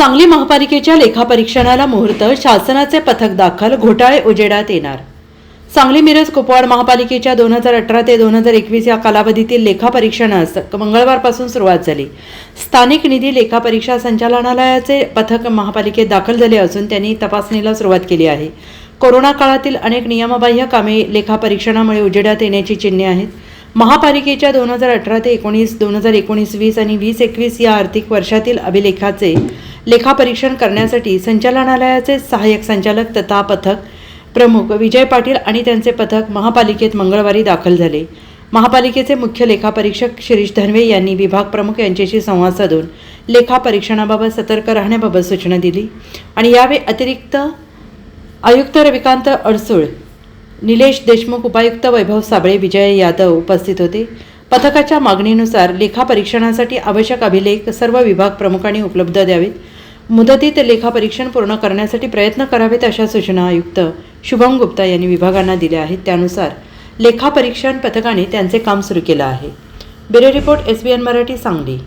सांगली महापालिकेच्या लेखापरीक्षणाला मुहूर्त शासनाचे पथक दाखल घोटाळे उजेडात येणार. सांगली मिरज कुपवाड महापालिकेच्या दोन हजार अठरा ते दोन हजार एकवीस या कालावधीतील लेखापरीक्षणास मंगळवारपासून सुरुवात झाली. स्थानिक निधी लेखापरीक्षा संचालनालयाचे पथक महापालिकेत दाखल झाले असून त्यांनी तपासणीला सुरुवात केली आहे. कोरोना काळातील अनेक नियमबाह्य कामे लेखापरीक्षणामुळे उजेडात येण्याची चिन्हे आहेत. महापालिकेच्या दोन हजार अठरा ते एकोणीस दोन हजार एकोणीस वीस आणि वीस एकवीस या आर्थिक वर्षातील अभिलेखाचे लेखापरीक्षण करण्यासाठी संचालनालयाचे सहाय्यक संचालक तथा पथक प्रमुख विजय पाटील आणि त्यांचे पथक महापालिकेत मंगळवारी दाखल झाले. महापालिकेचे मुख्य लेखापरीक्षक शिरीष धनवे यांनी विभाग प्रमुख यांच्याशी संवाद साधून लेखापरीक्षणाबाबत सतर्क राहण्याबाबत सूचना दिली आणि यावेळी अतिरिक्त आयुक्त रविकांत अडसूळ निलेश देशमुख उपायुक्त वैभव साबळे विजय यादव उपस्थित होते. पथकाच्या मागणीनुसार लेखापरीक्षणासाठी आवश्यक अभिलेख सर्व विभाग प्रमुखांनी उपलब्ध द्यावेत. मुदतीत लेखापरीक्षण पूर्ण करण्यासाठी प्रयत्न करावेत अशा सूचना आयुक्त शुभम गुप्ता यांनी विभागांना दिल्या आहेत. त्यानुसार लेखापरीक्षण पथकाने त्यांचे काम सुरू केलं आहे. Bureau report S B N Marathi Sangli.